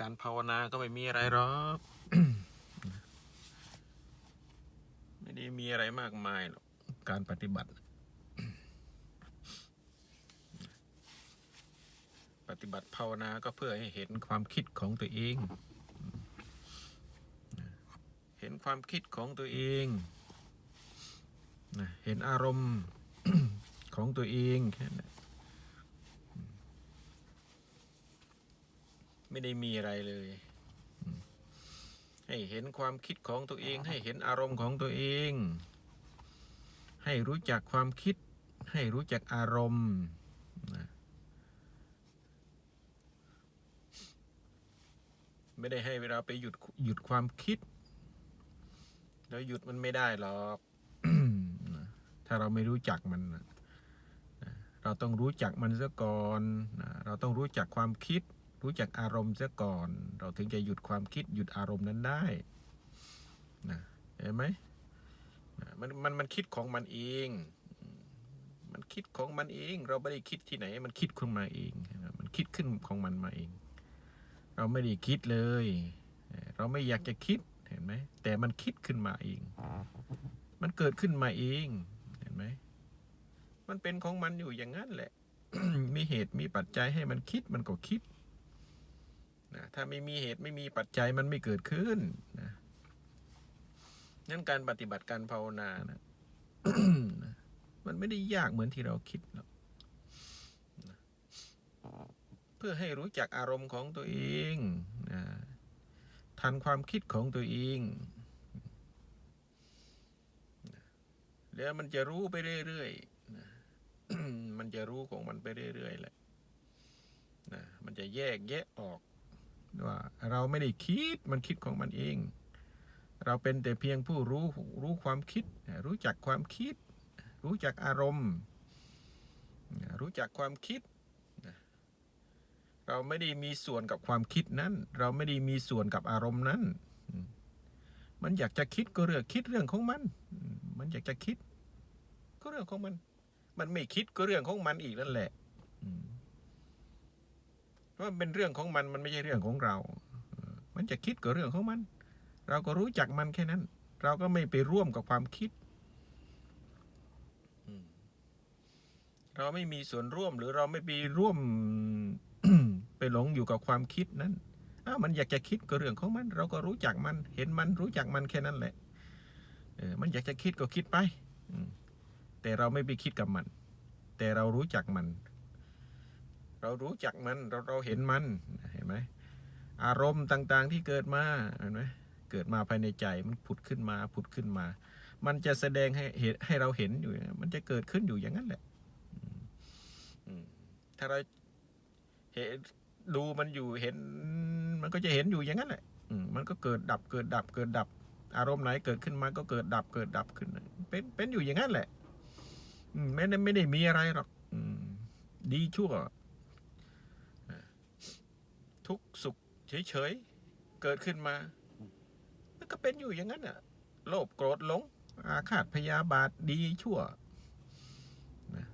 การภาวนาก็ไม่มีอะไรหรอกไม่ได้มีอะไรมากมายหรอกการปฏิบัติ ปฏิบัติภาวนาก็เพื่อให้เห็นความคิดของตัวเอง เห็นความคิดของตัวเองเห็นอารมณ์ของตัวเองแค่นั้น ไม่ได้มีอะไรเลย ให้เห็นความคิดของตัวเอง ให้เห็นอารมณ์ของตัวเอง ให้รู้จักความคิด ให้รู้จักอารมณ์นะไม่ได้ให้เวลาไปหยุดหยุดความคิด แล้วหยุดมันไม่ได้หรอกถ้าเราไม่รู้จักมันนะเราต้องรู้จักมันซะก่อนนะเราต้องรู้จักความคิด รู้จักอารมณ์ซะก่อน เราถึงจะหยุดความคิดหยุดอารมณ์นั้นได้นะเห็นไหมมันมันมันคิดของมันเอง มันคิดของมันเอง เราไม่ได้คิดที่ไหน มันคิดขึ้นมาเอง มันคิดขึ้นของมันมาเอง เราไม่ได้คิดเลย เราไม่อยากจะคิดเห็นไหมแต่มันคิดขึ้นมาเอง มันเกิดขึ้นมาเองเห็นไหมมันเป็นของมันอยู่อย่างนั้นแหละ มีเหตุมีปัจจัยให้มันคิดมันก็คิด นะถ้าไม่มีเหตุไม่มีปัจจัยมันไม่เกิดขึ้นนะนั่นการปฏิบัติการภาวนานะมันไม่ได้ยากเหมือนที่เราคิดหรอกนะเพื่อให้รู้จักอารมณ์ของตัวเองนะทันความคิดของตัวเองแล้วมันจะรู้ไปเรื่อยๆนะมันจะรู้ของมันไปเรื่อยๆแหละนะมันจะแยกแยะออก ว่าเราไม่ได้คิดมันคิดของมันเอง เราเป็นแต่เพียงผู้รู้รู้ความคิด รู้จักความคิด รู้จักอารมณ์ รู้จักความคิด เราไม่ได้มีส่วนกับความคิดนั้น เราไม่ได้มีส่วนกับอารมณ์นั้น มันอยากจะคิดก็เรื่องคิดเรื่องของมัน มันอยากจะคิด ก็เรื่องของมัน มันไม่คิดก็เรื่องของมันอีกนั่นแหละ เพราะเป็นเรื่องของมันมันไม่ใช่เรื่องของเรา มันจะคิดก็เรื่องของมัน เราก็รู้จักมันแค่นั้น เราก็ไม่ไปร่วมกับความคิด เราไม่มีส่วนร่วมหรือเราไม่ไปร่วมไปหลงอยู่กับความคิดนั้นอ้ามันอยากจะคิดก็เรื่องของมัน เราก็รู้จักมัน เห็นมันรู้จักมันแค่นั้นแหละเออมันอยากจะคิดก็คิดไปแต่เราไม่ไปคิดกับมัน แต่เรารู้จักมัน เรารู้จักมันเราเราเห็นมันเห็นไหมอารมณ์ต่างๆที่เกิดมาเห็นไหมเกิดมาภายในใจมันผุดขึ้นมาผุดขึ้นมา มันจะแสดงให้เห็นให้เราเห็นอยู่ มันจะเกิดขึ้นอยู่อย่างนั้นแหละถ้าเราเห็นดูมันอยู่เห็น มันก็จะเห็นอยู่อย่างนั้นแหละมันก็เกิดดับเกิดดับเกิดดับ อารมณ์ไหนเกิดขึ้นมาก็เกิดดับเกิดดับขึ้น เป็นเป็นอยู่อย่างนั้นแหละไม่ได้ไม่ได้มีอะไรหรอกดีชั่ว ทุกสุขเฉยๆ เกิดขึ้นมา มันก็เป็นอยู่อย่างนั้นอะโลภโกรธหลง อาฆาตพยาบาทดีชั่วนะ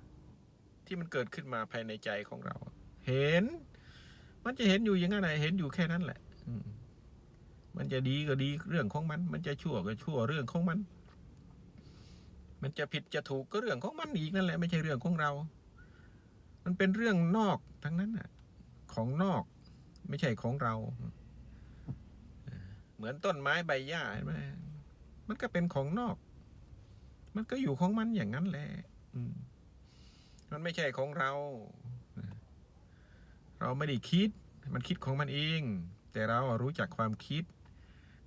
ที่มันเกิดขึ้นมาภายในใจของเรา เห็น มันจะเห็นอยู่อย่างนั้นแหละเห็นอยู่แค่นั้นแหละมมันจะดีก็ดีเรื่องของมัน มันจะชั่วก็ชั่วเรื่องของมัน มันจะผิดจะถูกก็เรื่องของมันอีกนั่นแหละ ไม่ใช่เรื่องของเรา มันเป็นเรื่องนอกทั้งนั้นน่ะ ของนอก ไม่ใช่ของเรา เหมือนต้นไม้ใบหญ้าเห็นไหมมันก็เป็นของนอก มันก็อยู่ของมันอย่างนั้นแหละมันไม่ใช่ของเรา เราไม่ได้คิด มันคิดของมันเอง แต่เรารู้จักความคิด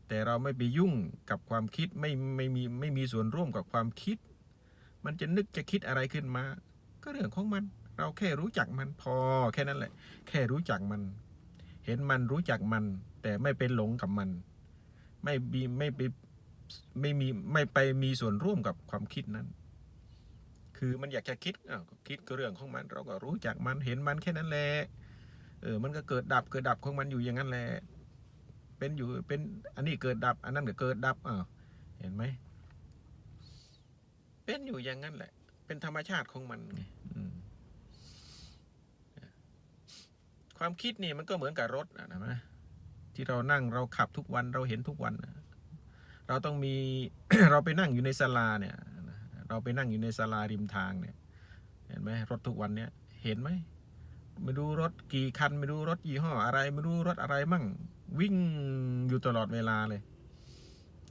แต่เราไม่ไปยุ่งกับความคิด ไม่ไม่มีไม่มีส่วนร่วมกับความคิด มันจะนึกจะคิดอะไรขึ้นมา ก็เรื่องของมัน เราแค่รู้จักมันพอ แค่นั้นแหละ แค่รู้จักมัน เห็นมันรู้จักมัน แต่ไม่ไปหลงกับมัน ไม่มีไม่ไปไม่มีไม่ไปมีส่วนร่วมกับความคิดนั้น คือมันอยากจะคิดอ้าวคิดก็เรื่องของมัน เราก็รู้จักมันเห็นมันแค่นั้นแหละเออมันก็เกิดดับเกิดดับของมันอยู่อย่างนั้นแหละเป็นอยู่เป็นอันนี้เกิดดับ อันนั้นก็เกิดดับอ้าวเห็นไหมเป็นอยู่อย่างนั้นแหละ เป็นธรรมชาติของมันไงอืม ความคิดนี่มันก็เหมือนกับรถนะนะที่เรานั่งเราขับทุกวันเราเห็นทุกวัน เราต้องมีเราไปนั่งอยู่ในศาลาเนี่ยเราไปนั่งอยู่ในศาลาริมทางเนี่ยเห็นไหมรถทุกวันเนี่ยเห็นไหมไม่รู้รถกี่คัน ไม่รู้รถยี่ห้ออะไร ไม่รู้รถอะไรมั่ง วิ่งอยู่ตลอดเวลาเลย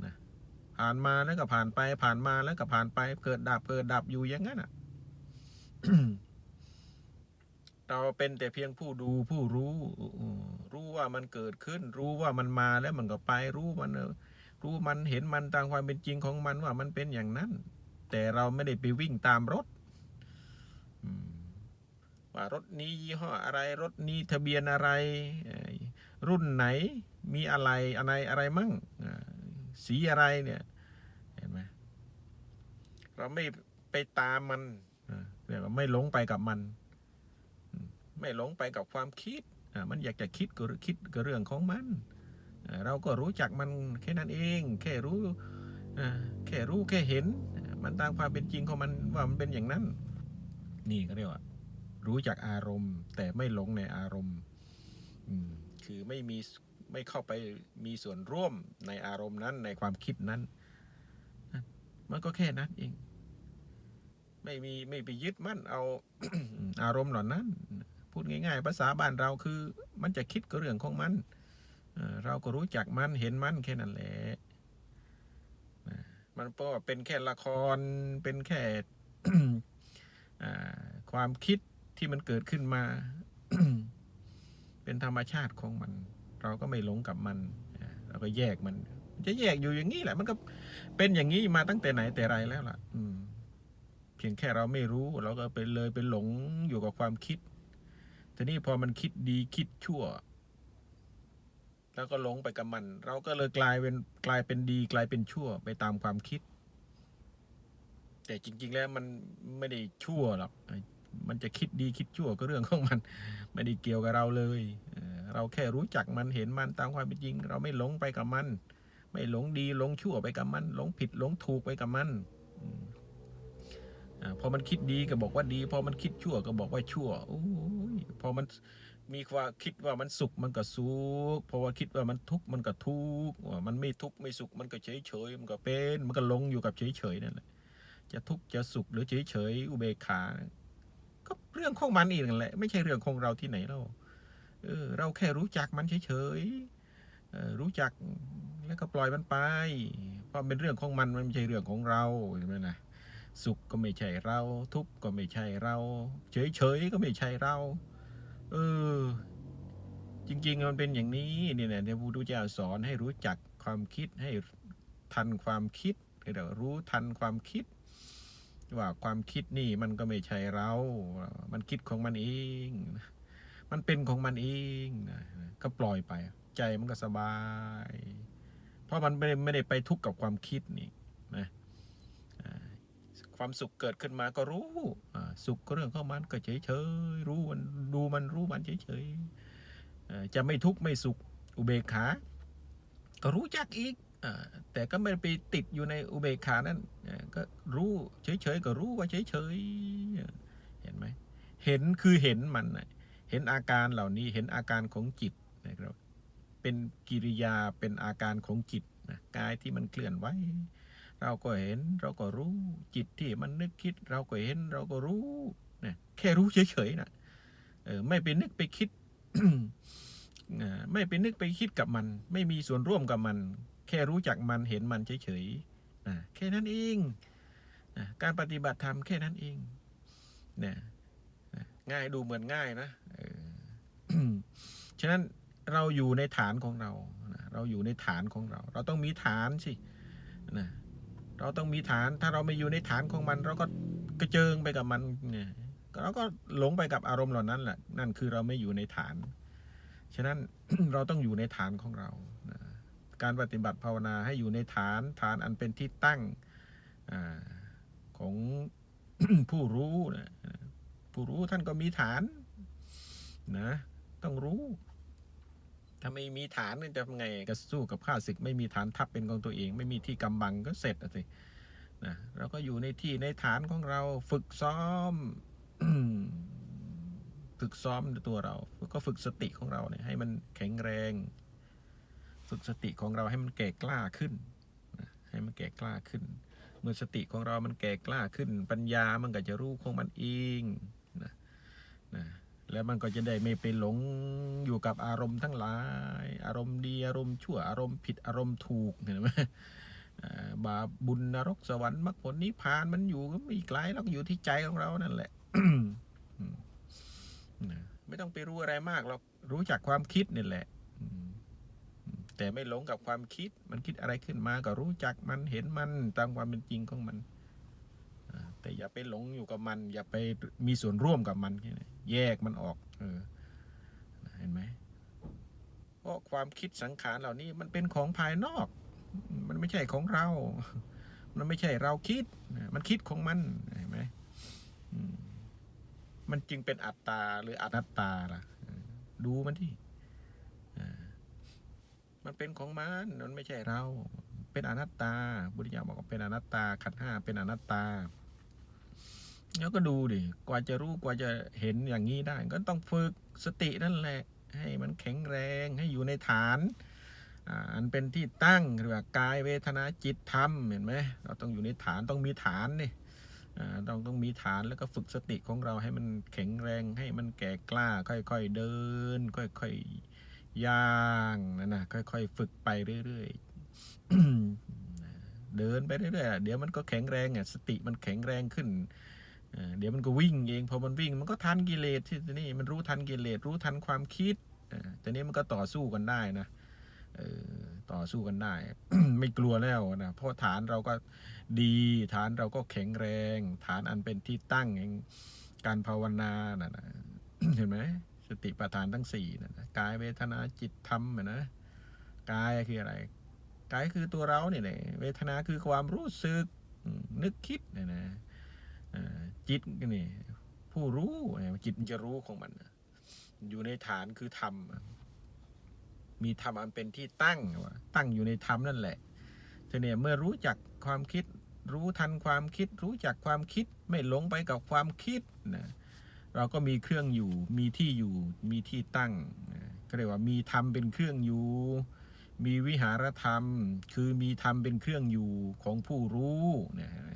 นะผ่านมาแล้วก็ผ่านไปผ่านมาแล้วก็ผ่านไปเกิดดับเกิดดับอยู่อย่างนั้นอะ เราเป็นแต่เพียงผู้ดูผู้รู้ รู้ว่ามันเกิดขึ้น รู้ว่ามันมาแล้วมันก็ไป รู้มันรู้มันเห็นมันตามความเป็นจริงของมันว่ามันเป็นอย่างนั้น แต่เราไม่ได้ไปวิ่งตามรถว่ารถนี้ยี่ห้ออะไรรถนี้ทะเบียนอะไร รุ่นไหนมีอะไรอะไรอะไรมั่งสีอะไรเนี่ยเห็นไหมเราไม่ไปตามมันเรียกว่าไม่หลงไปกับมัน ไม่หลงไปกับความคิดมันอยากจะคิดก็คิดก็เรื่องของมัน เราก็รู้จักมันแค่นั้นเอง แค่รู้แค่รู้แค่เห็น มันตามความเป็นจริงของมันว่ามันเป็นอย่างนั้น นี่ก็เรียกว่า รู้จักอารมณ์ แต่ไม่หลงในอารมณ์คือไม่มีไม่เข้าไปมีส่วนร่วมในอารมณ์นั้นในความคิดนั้น มันก็แค่นั้นเอง ไม่มีไม่ไปยึดมั่นเอาอารมณ์เหล่านั้น พูดง่าย ๆ ภาษาบ้านเราคือมันจะคิดก็เรื่องของมัน เราก็รู้จักมันเห็นมันแค่นั้นแหละนะมันก็เป็นแค่ละครเป็นแค่ความคิดที่มันเกิดขึ้นมา เป็นธรรมชาติของมัน เราก็ไม่หลงกับมัน เราก็แยกมัน จะแยกอยู่อย่างนี้แหละ มันก็เป็นอย่างนี้มาตั้งแต่ไหนแต่ไรแล้วล่ะ อืมเพียงแค่เราไม่รู้ เราก็ไปเลยไปหลงอยู่กับความคิด ทีนี้พอมันคิดดีคิดชั่ว แล้วก็หลงไปกับมัน เราก็เลยกลายเป็นกลายเป็นดีกลายเป็นชั่วไปตามความคิด แต่จริง ๆ แล้วมันไม่ได้ชั่วหรอกมันจะคิดดีคิดชั่วก็เรื่องของมัน ไม่ได้เกี่ยวกับเราเลยเราแค่รู้จักมันเห็นมันตามความเป็นจริง เราไม่หลงไปกับมัน ไม่หลงดีหลงชั่วไปกับมัน หลงผิดหลงถูกไปกับมันอื พอมันคิดดีก็บอกว่าดี พอมันคิดชั่วก็บอกว่าชั่วโอ้ยพอมันมีความคิดว่ามันสุขมันก็สุขพอว่าคิดว่ามันทุกข์มันก็ทุกข์ว่ามันไม่ทุกข์ไม่สุขมันก็เฉยเฉยมันก็เป็น มันก็ลงอยู่กับเฉยเฉยนั่นแหละจะทุกข์จะสุขหรือเฉยเฉยอุเบกขา ก็เรื่องของมันอีกนั่นแหละ ไม่ใช่เรื่องของเราที่ไหนเราเออเราแค่รู้จักมันเฉยเฉยรู้จักแล้วก็ปล่อยมันไป เพราะเป็นเรื่องของมันมันไม่ใช่เรื่องของเราใช่ไหมนะ สุขก็ไม่ใช่เรา ทุกข์ก็ไม่ใช่เรา เฉยๆก็ไม่ใช่เรา เออ จริง ๆ มันเป็นอย่างนี้เนี่ยนะเนี่ยพระพุทธเจ้าสอนให้รู้จักความคิดให้ทันความคิดเรียกว่ารู้ทันความคิด ว่าความคิดนี่มันก็ไม่ใช่เรา มันคิดของมันเอง มันเป็นของมันเองก็ปล่อยไป ใจมันก็สบาย เพราะมันไม่ได้ไม่ได้ไปทุกข์กับความคิดนี่ ความสุขเกิดขึ้นมาก็รู้สุขก็เรื่องของมันก็เฉยเฉยรู้มันดูมันรู้มันเฉยเฉยจะไม่ทุกข์ไม่สุขอุเบกขา ก็รู้จักอีกอแต่ก็ไม่ไปติดอยู่ในอุเบกขานั้นก็รู้เฉยเฉยๆก็รู้ว่าเฉยเฉยๆเห็นไหมเห็นคือเห็นมันเห็นอาการเหล่านี้เห็นอาการของจิตนะครับเป็นกิริยาเป็นอาการของจิตนะกายที่มันเคลื่อนไหว เราก็เห็นเราก็รู้จิตที่มันนึกคิด เราก็เห็นเราก็รู้นะแค่รู้เฉยๆนะเออไม่ไปนึกไปคิดไม่ไปนึกไปคิดกับมัน ไม่มีส่วนร่วมกับมัน แค่รู้จักมันเห็นมันเฉยๆนะแค่นั้นเองนะการปฏิบัติธรรมแค่นั้นเองนะง่ายดูเหมือนง่ายนะฉะนั้นเราอยู่ในฐานของเรา เราอยู่ในฐานของเรา เราต้องมีฐานสินะ เราต้องมีฐาน ถ้าเราไม่อยู่ในฐานของมัน เราก็กระเจิงไปกับมันเนี่ยเราก็หลงไปกับอารมณ์เหล่านั้นแหละ นั่นคือเราไม่อยู่ในฐาน ฉะนั้นเราต้องอยู่ในฐานของเรานะการปฏิบัติภาวนาให้อยู่ในฐานฐานอันเป็นที่ตั้งอของผู้รู้นะผู้รู้ท่านก็มีฐานนะต้องรู้ ถ้าไม่มีฐานจะทำไงก็สู้กับข้าศึก ไม่มีฐานทัพเป็นของตัวเอง ไม่มีที่กำบังก็เสร็จอะสินะเราก็อยู่ในที่ในฐานของเราฝึกซ้อมฝึกซ้อมตัวเราก็ฝึกสติของเราเนี่ยให้มันแข็งแรง ฝึกสติของเราให้มันแก่กล้าขึ้นให้มันแก่กล้าขึ้น เมื่อสติของเรามันแก่กล้าขึ้น ปัญญามันก็จะรู้ของมันเองนะนะ แล้วมันก็จะได้ไม่ไปหลงอยู่กับอารมณ์ทั้งหลาย อารมณ์ดีอารมณ์ชั่วอารมณ์ผิดอารมณ์ถูกเห็นไหมบาปบุญนรกสวรรค์มรรคผลนิพพานมันอยู่ก็ไม่ไกลหรอกอยู่ที่ใจของเรานั่นแหละไม่ต้องไปรู้อะไรมากหรอกรู้จักความคิดนี่แหละแต่ไม่หลงกับความคิด มันคิดอะไรขึ้นมาก็รู้จักมันเห็นมันตามความเป็นจริงของมันแต่อย่าไปหลงอยู่กับมัน อย่าไปมีส่วนร่วมกับมันแค่นั้น แยกมันออกเออเห็นไหมเพราะความคิดสังขารเหล่านี้มันเป็นของภายนอก มันไม่ใช่ของเรา มันไม่ใช่เราคิด มันคิดของมันเห็นไหมมันจึงเป็นอัตตาหรืออนัตตาล่ะ ดูมันที่มันเป็นของมันมันไม่ใช่เรา เป็นอนัตตาบุริยาบอกว่าเป็นอนัตตาขันห้าเป็นอนัตตา แล้วก็ดูดิ กว่าจะรู้กว่าจะเห็นอย่างนี้ได้ ก็ต้องฝึกสตินั่นแหละ ให้มันแข็งแรงให้อยู่ในฐานอันเป็นที่ตั้งหรือว่ากายเวทนาจิตธรรมเห็นไหมเราต้องอยู่ในฐานต้องมีฐานนี่อ่าต้องต้องมีฐานแล้วก็ฝึกสติของเราให้มันแข็งแรงให้มันแก่กล้า ค่อยๆเดิน ค่อยๆย่างนั่นนะค่อยๆฝึกไปเรื่อยๆเดินไปเรื่อยๆเดี๋ยวมันก็แข็งแรงอะสติมันแข็งแรงขึ้น เดี๋ยวมันก็วิ่งเองพอมันวิ่งมันก็ทันกิเลสที่นี่มันรู้ทันกิเลสรู้ทันความคิดแต่นี้มันก็ต่อสู้กันได้นะต่อสู้กันได้ ไม่กลัวแล้วนะเพราะฐานเราก็ดีฐานเราก็แข็งแรง ฐานอันเป็นที่ตั้งแห่งการภาวนานะนะเห็นไหมสติปัฏฐานทั้งสี่นะนะกายเวทนาจิตธรรมนะกายคืออะไรกายคือตัวเราเนี่ยแหละเวทนาคือความรู้สึกนึกคิดเนี่ยนะ จิตก็นี่ผู้รู้จิตมันจะรู้ของมันอยู่ในฐานคือธรรมมีธรรมอันเป็นที่ตั้งตั้งอยู่ในธรรมนั่นแหละทีนี้เมื่อรู้จักความคิด รู้ทันความคิด รู้จักความคิดไม่หลงไปกับความคิดนะเราก็มีเครื่องอยู่ มีที่อยู่ มีที่ตั้งก็เรียกว่ามีธรรมเป็นเครื่องอยู่ มีวิหารธรรม คือมีธรรมเป็นเครื่องอยู่ของผู้รู้นี่ยเห็นไหม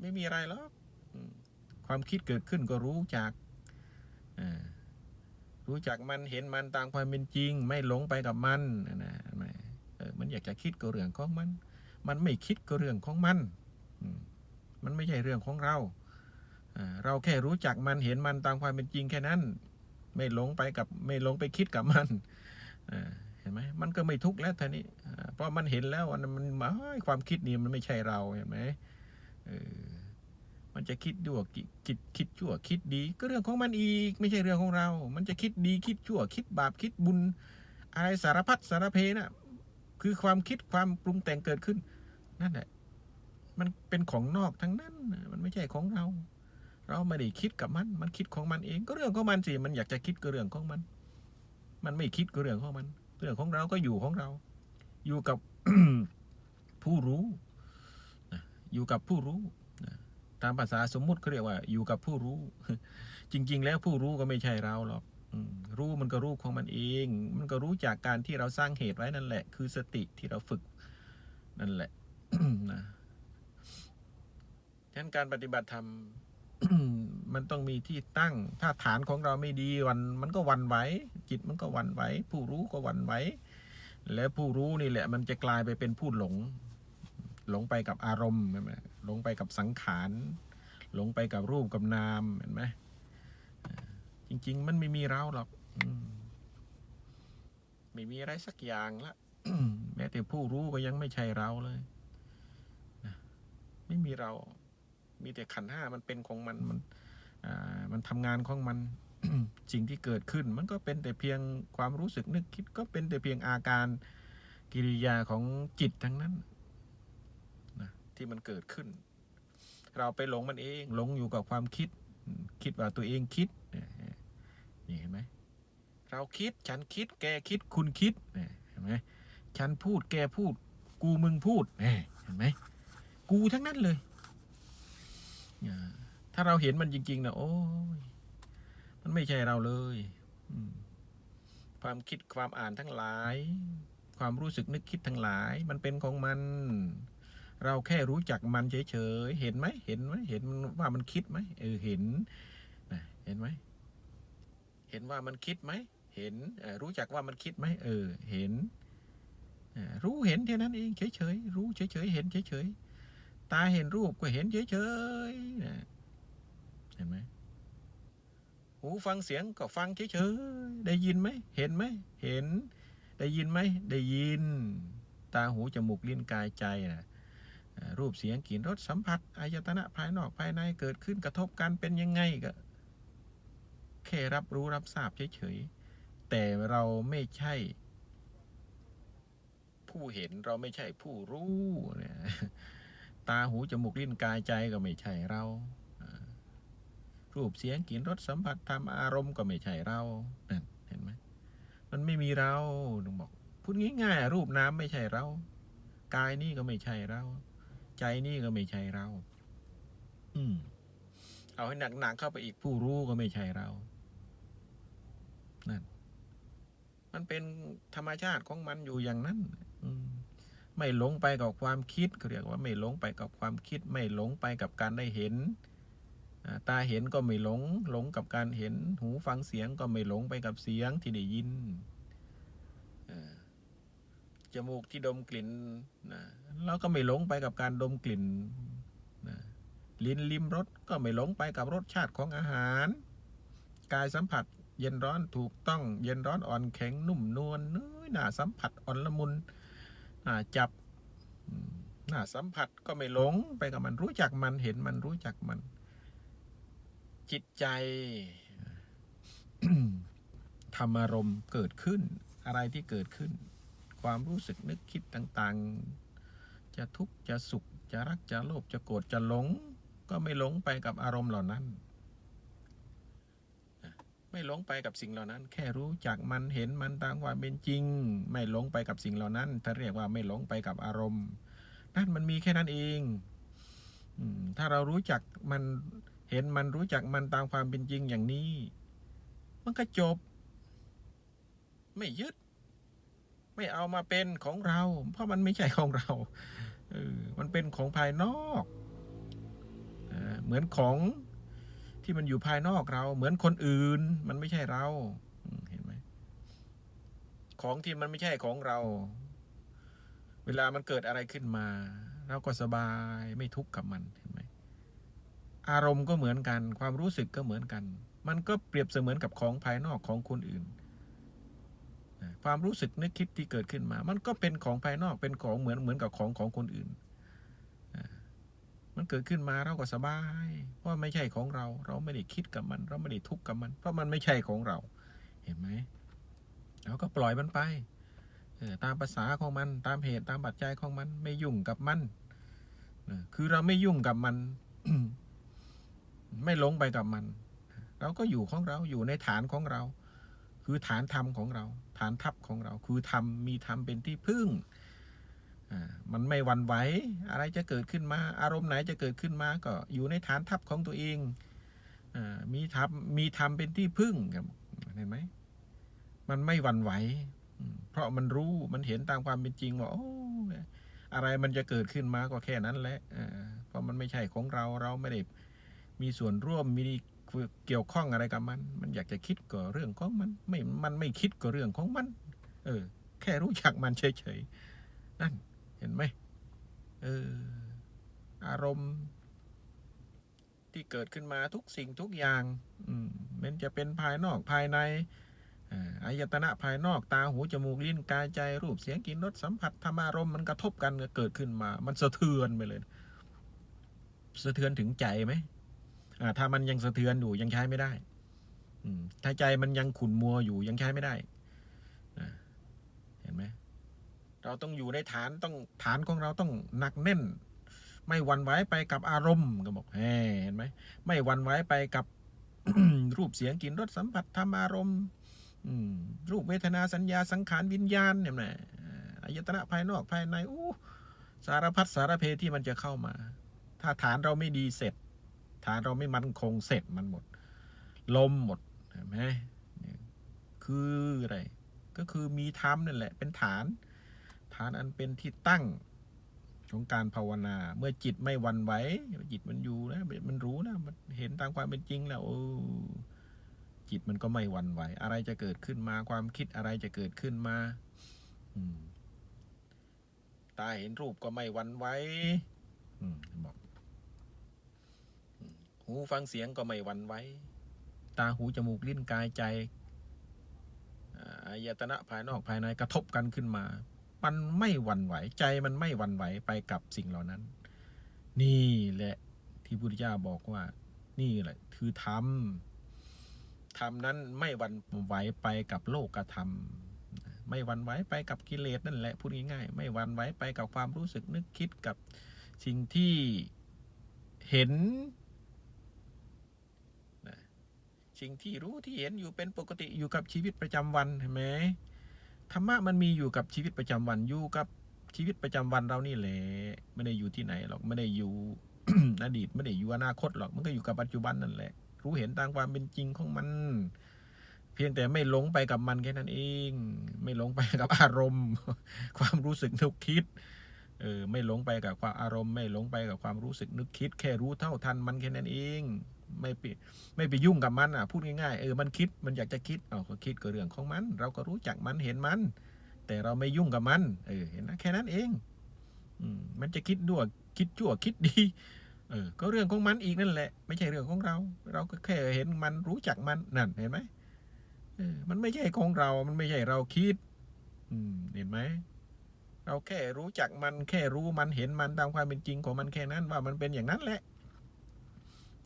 ไม่มีอะไรหรอกความคิดเกิดขึ้นก็รู้จักอ่ารู้จักมันเห็นมันตามความเป็นจริง ไม่หลงไปกับมันนะนะเห็นไมเออมันอยากจะคิดก็เรื่องของมัน มันไม่คิดก็เรื่องของมันมันไม่ใช่เรื่องของเราอ่าเราแค่รู้จักมันเห็นมันตามความเป็นจริงแค่นั้น ไม่หลงไปกับไม่หลงไปคิดกับมันอ่าเห็นไหมมันก็ไม่ทุกข์แล้วท่านี้เพราะมันเห็นแล้วมันมันความคิดนี้มันไม่ใช่เราเห็นไหมเออ มันจะคิดด้วยคิดคิดชั่วคิดดี ก็เรื่องของมันอีก ไม่ใช่เรื่องของเรา มันจะคิดดีคิดชั่ว คิดบาปคิดบุญ อะไรสารพัดสารเพนะคือความคิดความปรุงแต่งเกิดขึ้น นั่นแหละ มันเป็นของนอกทั้งนั้น มันไม่ใช่ของเรา เราไม่ได้คิดกับมัน มันคิดของมันเอง ก็เรื่องของมันสิ มันอยากจะคิดก็เรื่องของมัน มันไม่คิดก็เรื่องของมัน เรื่องของเราก็อยู่ของเรา อยู่กับผู้รู้ อยู่กับผู้รู้ ตามภาษาสมมุติเขาเรียกว่า อยู่กับผู้รู้ จริง ๆ แล้วผู้รู้ก็ไม่ใช่เราหรอกรู้มันก็รู้ของมันเอง มันก็รู้จากการที่เราสร้างเหตุไว้นั่นแหละ คือสติที่เราฝึกนั่นแหละนะฉะนั้นการปฏิบัติธรรมมันต้องมีที่ตั้ง ถ้าฐานของเราไม่ดีวัน มันก็วันไหวจิตมันก็วันไหวผู้รู้ก็วันไหวแล้วผู้รู้นี่แหละ มันจะกลายไปเป็นผู้หลง หลงไปกับอารมณ์เห็นไหม หลงไปกับสังขารหลงไปกับรูปกับนามเห็นไหมจริง ๆ มันไม่มีเราหรอกอมไม่มีอะไรสักอย่างละแม้แต่ผู้รู้ก็ยังไม่ใช่เราเลยนะไม่มีเรา มีแต่ขันห้ามันเป็นของมันมันมันทำงานของมันสิ่งที่เกิดขึ้น มันก็เป็นแต่เพียงความรู้สึกนึกคิดก็เป็นแต่เพียงอาการกิริยาของจิตทั้งนั้น ที่มันเกิดขึ้น เราไปหลงมันเองหลงอยู่กับความคิด คิดว่าตัวเองคิดนี่เห็นไหมเราคิดฉันคิด แกคิดคุณคิดเห็นไหมฉันพูดแกพูด กูมึงพูดเห็นไหมกูทั้งนั้นเลยถ้าเราเห็นมันจริงๆนะโอ้ยมันไม่ใช่เราเลยความคิดความอ่านทั้งหลาย ความรู้สึกนึกคิดทั้งหลาย มันเป็นของมัน เราแค่รู้จักมันเฉยๆ เห็นไหม เห็นไหม เห็นว่ามันคิดไหมเออ เห็นนะเห็นไหม เห็นว่ามันคิดไหม เห็น รู้จักว่ามันคิดไหม เออ เห็น รู้เห็นแค่านั้นเองเฉยๆ รู้เฉยๆ เห็นเฉยๆ ตาเห็นรูปก็เห็นเฉยๆนะเห็นไหม หูฟังเสียงก็ฟังเฉยๆ ได้ยินไหม เห็นไหม เห็น ได้ยินไหม ได้ยิน ตาหูจมูกลิ้นกายใจนะอ่า รูปเสียงกลิ่นรสสัมผัสอายตนะภายนอกภายในเกิดขึ้นกระทบกันเป็นยังไงก็แค่รับรู้รับทราบเฉยๆ แต่เราไม่ใช่ ผู้เห็นเราไม่ใช่ผู้รู้เนี่ยตาหูจมูกลิ้นกายใจก็ไม่ใช่เรา รูปเสียงกลิ่นรสสัมผัสธรรมอารมณ์ก็ไม่ใช่เรานั่นเห็นไหมมันไม่มีเราต้องบอก พูดง่ายๆรูปน้ำไม่ใช่เรา กายนี่ก็ไม่ใช่เรา ใจนี่ก็ไม่ใช่เรา อืม เอาให้หนักๆเข้าไปอีกผู้รู้ก็ไม่ใช่เรา นั่น มันเป็นธรรมชาติของมันอยู่อย่างนั้น อืมไม่หลงไปกับความคิดเขาเรียกว่าไม่หลงไปกับความคิด ไม่หลงไปกับการได้เห็น ตาเห็นก็ไม่หลง หลงกับการเห็น หูฟังเสียงก็ไม่หลงไปกับเสียงที่ได้ยิน จมูกที่ดมกลิ่นนะเราก็ไม่หลงไปกับการดมกลิ่นนะลิ้นลิ้มรสก็ไม่หลงไปกับรสชาติของอาหาร กายสัมผัสเย็นร้อนถูกต้องเย็นร้อนอ่อนแข็งนุ่มนวลน้อยหน้าสัมผัสอ่อนละมุนอ่าจับหน้าสัมผัสก็ไม่หลงไปกับมันรู้จักมันเห็นมันรู้จักมัน จิตใจธรรมารมเกิดขึ้นอะไรที่เกิดขึ้น ความรู้สึกนึกคิดต่างๆ จะทุกข์จะสุข จะรักจะโลภจะโกรธจะหลง ก็ไม่หลงไปกับอารมณ์เหล่านั้น ไม่หลงไปกับสิ่งเหล่านั้น แค่รู้จักมันเห็นมันตามความเป็นจริง ไม่หลงไปกับสิ่งเหล่านั้นถ้าเรียกว่าไม่หลงไปกับอารมณ์ นั่นมันมีแค่นั้นเองถ้าเรารู้จักมันเห็นมันรู้จักมันตามความเป็นจริงอย่างนี้ มันก็จบ ไม่ยึด ไม่เอามาเป็นของเรา เพราะมันไม่ใช่ของเราเออมันเป็นของภายนอกอ่าเหมือนของที่มันอยู่ภายนอกเรา เหมือนคนอื่น มันไม่ใช่เราอืมเห็นไหมของที่มันไม่ใช่ของเรา เวลามันเกิดอะไรขึ้นมา เราก็สบายไม่ทุกข์กับมันเห็นไหมอารมณ์ก็เหมือนกัน ความรู้สึกก็เหมือนกัน มันก็เปรียบเสมือนกับของภายนอกของคนอื่นนะ ความรู้สึกนึกคิดที่เกิดขึ้นมา มันก็เป็นของภายนอกเป็นของเหมือนเหมือนกับของของคนอื่น มันเกิดขึ้นมาเราก็สบาย เพราะไม่ใช่ของเรา เราไม่ได้คิดกับมัน เราไม่ได้ทุกข์กับมัน เพราะมันไม่ใช่ของเรา เห็นไหมเราก็ปล่อยมันไปเอตามภาษาของมันตามเหตุตามปัจจัยของมันไม่ยุ่งกับมันคือเราไม่ยุ่งกับมัน ไม่หลงไปกับมัน เราก็อยู่ของเราอยู่ในฐานของเรา คือฐานธรรมของเรา ฐานทัพของเรา คือธรรมมีธรรมเป็นที่พึ่งมันไม่วันไหวอะไรจะเกิดขึ้นมา อารมณ์ไหนจะเกิดขึ้นมาก็อยู่ในฐานทัพของตัวเองอมีธรรมมีธรรมเป็นที่พึ่งครับเห็นไหมมันไม่วันไหวเพราะมันรู้มันเห็นตามความเป็นจริงว่าโอ้อะไรมันจะเกิดขึ้นมาก็แค่นั้นแหละเพราะมันไม่ใช่ของเราเราไม่ได้มีส่วนร่วมมี เกี่ยวข้องอะไรกับมัน มันอยากจะคิดก็เรื่องของมันไม่มันไม่คิดก็เรื่องของมัน เออ แค่รู้จักมันเฉยๆนั่นเห็นไหมเอออารมณ์ ที่เกิดขึ้นมาทุกสิ่งทุกอย่าง อืมมันจะเป็นภายนอกภายในอายตนะภายนอกตาหูจมูกลิ้นกายใจรูปเสียงกลิ่นรสสัมผัสธรรมารมมันกระทบกันเกิดขึ้นมา มันสะเทือนไปเลย สะเทือนถึงใจไหม ถ้ามันยังสะเทือนอยู่ยังใช้ไม่ได้อืถ้าใจมันยังขุ่นมัวอยู่ยังใช้ไม่ได้เห็นไหมเราต้องอยู่ในฐานต้องฐานของเราต้องหนักแน่น ไม่วันไหวไปกับอารมณ์ก็บอกเฮ้เห็นไหมไม่วันไหวไปกับรูปเสียงกลิ่นรสสัมผัสธรรมอารมณ์อืรูปเวทนาสัญญาสังขารวิญญาณเนี่ยนะอายตนะภายนอกภายในอู้สารพัดสารเพที่มันจะเข้ามา ถ้าฐานเราไม่ดีเสร็จ ฐานเราไม่มั่นคงเสร็จมันหมด ลมหมดเห็นไหมคืออะไร ก็คือมีธรรมนั่นแหละ เป็นฐาน ฐานอันเป็นที่ตั้งของการภาวนา เมื่อจิตไม่วันไหวจิตมันอยู่นะมันรู้นะมันเห็นตามความเป็นจริงแล้วโอ้จิตมันก็ไม่วันไหว อะไรจะเกิดขึ้นมาความคิดอะไรจะเกิดขึ้นมาอืมตาเห็นรูปก็ไม่วันไหวอืมบอก หูฟังเสียงก็ไม่หวั่นไหวตาหูจมูกลิ้นกายใจอาอายตนะภายนอกภายในกระทบกันขึ้นมา มันไม่หวั่นไหวใจมันไม่หวั่นไหวไปกับสิ่งเหล่านั้น นี่แหละที่พุทธเจ้าบอกว่า นี่แหละ คือธรรมธรรมนั้นไม่หวั่นไหวไปกับโลกธรรมไม่หวั่นไหวไปกับกิเลสนั่นแหละพูดง่ายๆไม่หวั่นไหวไปกับความรู้สึกนึกคิดกับสิ่งที่เห็นนะ สิ่งที่รู้ที่เห็นอยู่เป็นปกติอยู่กับชีวิตประจำวันเห็นไหมธรรมะมันมีอยู่กับชีวิตประจำวันอยู่กับชีวิตประจำวันเรานี่แหละไม่ได้อยู่ที่ไหนหรอกไม่ได้อยู่อดีตไม่ได้อยู่อนาคตหรอกมันก็อยู่กับปัจจุบันนั่นแหละ รู้เห็นตามความเป็นจริงของมัน เพียงแต่ไม่หลงไปกับมันแค่นั้นเอง ไม่หลงไปกับอารมณ์ ความรู้สึกนึกคิดเออไม่หลงไปกับความอารมณ์ ไม่หลงไปกับความรู้สึกนึกคิด แค่รู้เท่าทันมันแค่นั้นเอง ไม่ไปไม่ไปยุ่งกับมันอะพูดง่ายๆเออมันคิดมันอยากจะคิดเอาก็คิดก็เรื่องของมัน เราก็รู้จักมันเห็นมัน แต่เราไม่ยุ่งกับมันเออเห็นนะแค่นั้นเองอืมมันจะคิดด้วยคิดชั่วคิดดีเออก็เรื่องของมันอีกนั่นแหละ ไม่ใช่เรื่องของเรา เราก็แค่เห็นมันรู้จักมันนั่นเห็นไหมเออมันไม่ใช่ของเรา มันไม่ใช่เราคิด อืมเห็นไหมเราแค่รู้จักมันแค่รู้มันเห็นมันตามความเป็นจริงของมันแค่นั้นว่ามันเป็นอย่างนั้นแหละ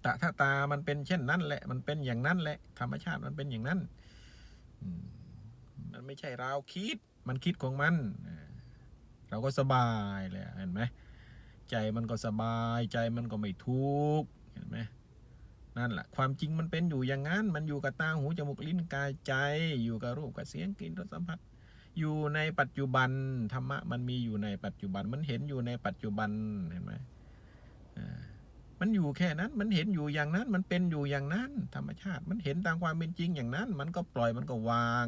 ตถาตามันเป็นเช่นนั้นแหละ มันเป็นอย่างนั้นแหละ ธรรมชาติมันเป็นอย่างนั้น มันไม่ใช่เราคิด มันคิดของมันเออเราก็สบายเลยเห็นไหม ใจมันก็สบาย ใจมันก็ไม่ทุกข์ เห็นไหมนั่นแหละความจริงมันเป็นอยู่อย่างนั้น มันอยู่กับตาหูจมูกลิ้นกายใจ อยู่กับรูปกับเสียงกลิ่นรสสัมผัส อยู่ในปัจจุบันธรรมะมันมีอยู่ในปัจจุบันมันเห็นอยู่ในปัจจุบันเห็นไหมอ่า มันอยู่แค่นั้น มันเห็นอยู่อย่างนั้น มันเป็นอยู่อย่างนั้น ธรรมชาติ มันเห็นตามความเป็นจริงอย่างนั้น มันก็ปล่อยมันก็วาง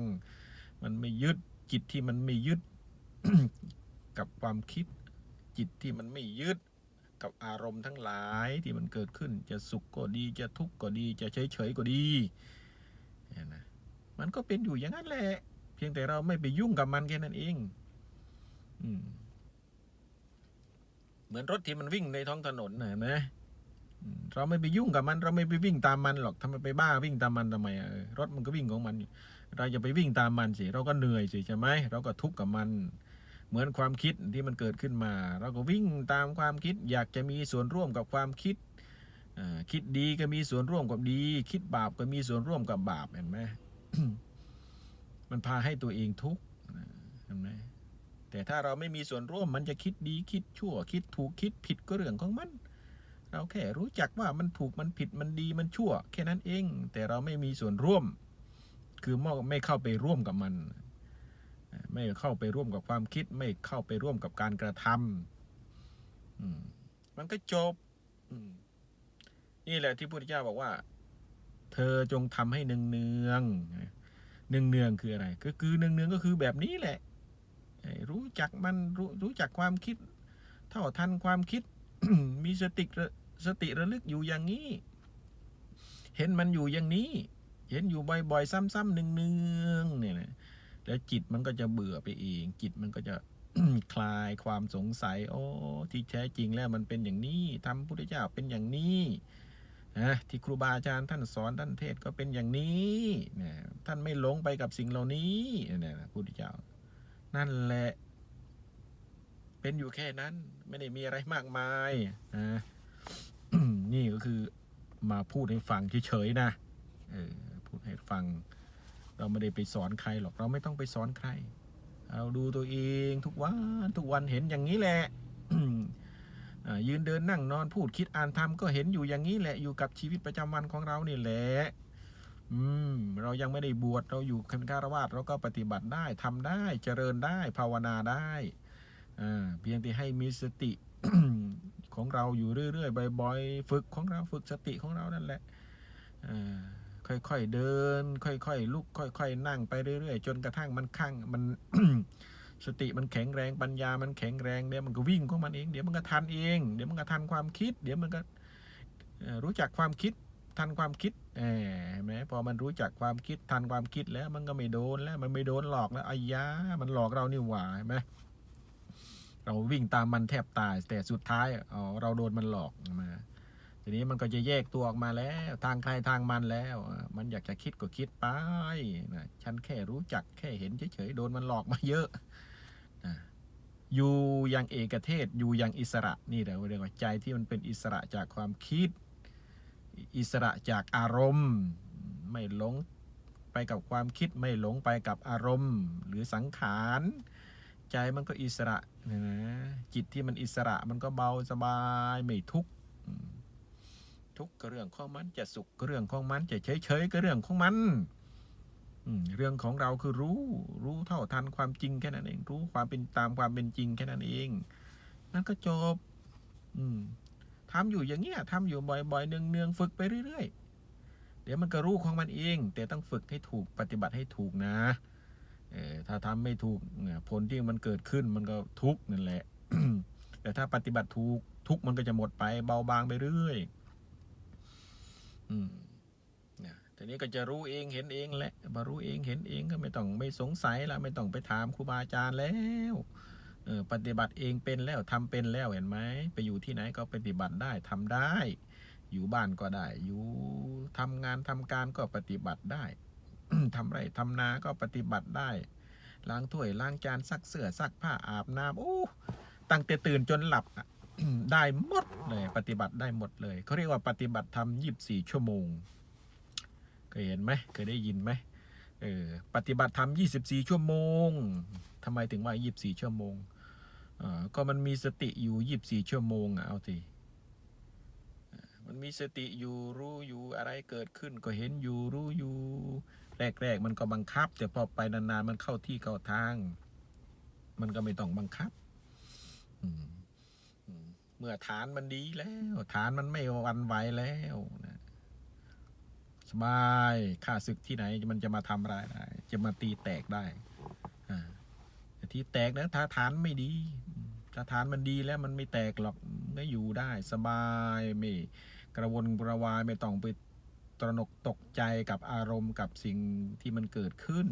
มันไม่ยึดจิตที่มันไม่ยึดกับความคิด จิตที่มันไม่ยึดกับอารมณ์ทั้งหลายที่มันเกิดขึ้นจะสุขก็ดีจะทุกข์ก็ดีจะเฉยเฉยๆก็ดีนะมันก็เป็นอยู่อย่างนั้นแหละ เพียงแต่เราไม่ไปยุ่งกับมันแค่นั้นเองอืมเหมือนรถที่มันวิ่งในท้องถนนนะเห็นไหม เราไม่ไปยุ่งกับมัน เราไม่ไปวิ่งตามมันหรอกทำไมไปบ้าวิ่งตามมันทำไมรถมันก็วิ่งของมันอยู่เราจะไปวิ่งตามมันสิเราก็เหนื่อยสิใช่ไหมเราก็ทุกข์กับมัน เหมือนความคิดที่มันเกิดขึ้นมา เราก็วิ่งตามความคิด อยากจะมีส่วนร่วมกับความคิดคิดดีก็มีส่วนร่วมกับดี คิดบาปก็มีส่วนร่วมกับบาปเห็นไหมมันพาให้ตัวเองทุกข์เห็นไหมแต่ถ้าเราไม่มีส่วนร่วมมันจะคิดดีคิดชั่ว คิดถูกคิดผิดก็เรื่องของมัน เราแค่รู้จักว่ามันถูกมันผิดมันดีมันชั่ว แค่นั้นเอง แต่เราไม่มีส่วนร่วม คือไม่เข้าไปร่วมกับมัน ไม่เข้าไปร่วมกับความคิด ไม่เข้าไปร่วมกับการกระทำมันก็จบนี่แหละที่พุทธเจ้าบอกว่า เธอจงทำให้เนืองเนืองเนืองเนืองคืออะไร ก็คือเนืองเนืองก็คือแบบนี้แหละ รู้จักมันรู้รู้จักความคิด เท่าทันความคิด มีสติระสติระลึกอยู่อย่างนี้ เห็นมันอยู่อย่างนี้ เห็นอยู่บ่อยๆ ซ้ำๆเนืองๆเนี่ยนะแล้วจิตมันก็จะเบื่อไปเอง จิตมันก็จะคลายความสงสัย โอ้ที่แท้จริงแล้วมันเป็นอย่างนี้ทำพุทธเจ้าเป็นอย่างนี้นะที่ครูบาอาจารย์ท่านสอนท่านเทศก็เป็นอย่างนี้นะท่านไม่หลงไปกับสิ่งเหล่านี้เนี่ยนะพุทธเจ้า นั่นแหละ เป็นอยู่แค่นั้น ไม่ได้มีอะไรมากมายนะนี่ก็คือมาพูดให้ฟังเฉยๆนะเออพูดให้ฟัง เราไม่ได้ไปสอนใครหรอกเราไม่ต้องไปสอนใครเอาดูตัวเองทุกวันทุกวันเห็นอย่างนี้แหละยืนเดินนั่งนอนพูดคิดอ่านทำก็เห็นอยู่อย่างนี้แหละอยู่กับชีวิตประจำวันของเรานี่แหละอืมเรายังไม่ได้บวชเราอยู่เป็นฆราวาสเราก็ปฏิบัติได้ทำได้เจริญได้ภาวนาได้ เพียงแต่ให้มีสติของเราอยู่เรื่อยๆบ่อยๆฝึกของเราฝึกสติของเรานั่นแหละค่อยๆเดิน ค่อยๆลุกค่อยๆนั่งไปเรื่อยๆ จนกระทั่งมันข้างมันสติมันแข็งแรงปัญญามันแข็งแรงเดี๋ยวมันก็วิ่งของมันเองเดี๋ยวมันก็ทันเอง เดี๋ยวมันก็ทันความคิด เดี๋ยวมันก็รู้จักความคิดทันความคิดแหมเห็นไหมพอมันรู้จักความคิดทันความคิดแล้วมันก็ไม่โดนแล้วมันไม่โดนหลอกแล้วอายามันหลอกเรานี่หว่าเห็นไหม เราวิ่งตามมันแทบตาย แต่สุดท้ายอ๋อเราโดนมันหลอกมาทีนี้มันก็จะแยกตัวออกมาแล้ว ทางใครทางมันแล้ว มันอยากจะคิดก็คิดไปนะฉันแค่รู้จักแค่เห็นเฉยๆโดนมันหลอกมาเยอะนะอยู่อย่างเอกเทศอยู่อย่างอิสระนี่แหละเรียกว่าใจที่มันเป็นอิสระจากความคิด อิสระจากอารมณ์ ไม่หลงไปกับความคิดไม่หลงไปกับอารมณ์ หรือสังขาร ใจมันก็อิสระนะจิตที่มันอิสระมันก็เบาสบายไม่ทุกข์ทุกข์ก็เรื่องของมันจะสุขก็เรื่องของมันจะเฉยเฉยก็เรื่องของมันเรื่องของเราคือรู้รู้เท่าทันความจริงแค่นั้นเอง รู้ความเป็นตามความเป็นจริงแค่นั้นเองนั่นก็จบ อืมทำอยู่อย่างเงี้ยทำอยู่บ่อยๆเนืองๆฝึกไปเรื่อยๆเดี๋ยวมันก็รู้ของมันเอง แต่ต้องฝึกให้ถูกปฏิบัติให้ถูกนะ ถ้าทำไม่ถูกผลที่มันเกิดขึ้นมันก็ทุกข์นั่นแหละ แต่ถ้าปฏิบัติถูกทุกข์มันก็จะหมดไปเบาบางไปเรื่อยอืมนะทีนี้ก็จะรู้เองเห็นเองแหละมารู้เองเห็นเองก็ไม่ต้องไม่สงสัยและไม่ต้องไปถามครูบาอาจารย์แล้วเออปฏิบัติเองเป็นแล้วทำเป็นแล้วเห็นไหมไปอยู่ที่ไหนก็ปฏิบัติได้ทำได้ อยู่บ้านก็ได้ อยู่ทำงานทำการก็ปฏิบัติได้ ทำไรทำนาก็ปฏิบัติได้ ล้างถ้วยล้างจานซักเสื้อซักผ้าอาบน้ำโอ้ตั้งแต่ตื่นจนหลับได้หมดเลยปฏิบัติได้หมดเลยเขาเรียกว่าปฏิบัติธรรมยีิบสี่ชั่วโมงเคยเห็นไหมเคยได้ยินไหมเออปฏิบัติธรรมยี่สิบสี่ชั่วโมงทำไมถึงว่ายี่สิบสี่ชั่วโมงอ่าก็มันมีสติอยู่ยีิบสี่ชั่วโมงอะเอาสิมันมีสติอยู่รู้อยู่อะไรเกิดขึ้นก็เห็นอยู่รู้อยู่ แรก ๆ มันก็บังคับ แต่พอไปนานๆมันเข้าที่เข้าทาง มันก็ไม่ต้องบังคับเมื่อฐานมันดีแล้วฐานมันไม่วันไหวแล้วนะสบายข้าศึกที่ไหน มันจะมาทำอะไรได้ จะมาตีแตกได้แต่ที่แตกนะถ้าฐานไม่ดีถ้าฐานมันดีแล้วมันไม่แตกหรอกก็อยู่ได้ สบายไม่กระวนกระวายไม่ต้องไป ตระหนกตกใจกับอารมณ์กับสิ่งที่มันเกิดขึ้น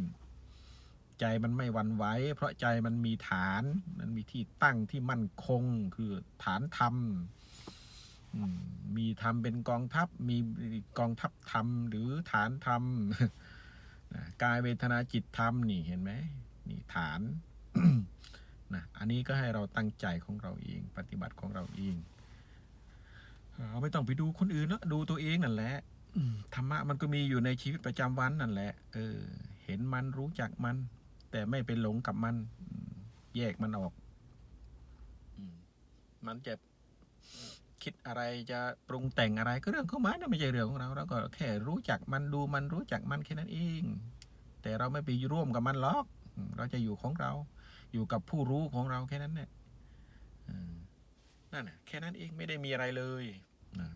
ใจมันไม่วันไหวเพราะใจมันมีฐาน มันมีที่ตั้งที่มั่นคงคือฐานธรรมมีธรรมเป็นกองทัพมีกองทัพธรรมหรือฐานธรรมกายเวทนาจิตธรรมนี่เห็นไหมนี่ฐานนะอันนี้ก็ให้เราตั้งใจของเราเอง ปฏิบัติของเราเองเอ่อไม่ต้องไปดูคนอื่นแล้วดูตัวเองนั่นแหละ ธรรมะมันก็มีอยู่ในชีวิตประจำวันนั่นแหละ เออ เห็นมันรู้จักมัน แต่ไม่ไปหลงกับมัน แยกมันออก มันจะคิดอะไรจะปรุงแต่งอะไรก็เรื่องของมันไม่ใช่เรื่องของเราเราก็แค่รู้จักมันดูมันรู้จักมันแค่นั้นเอง แต่เราไม่ไปร่วมกับมันหรอก เราจะอยู่ของเรา อยู่กับผู้รู้ของเราแค่นั้นเนี่ยนั่นน่ะแค่นั้นเองไม่ได้มีอะไรเลยนะ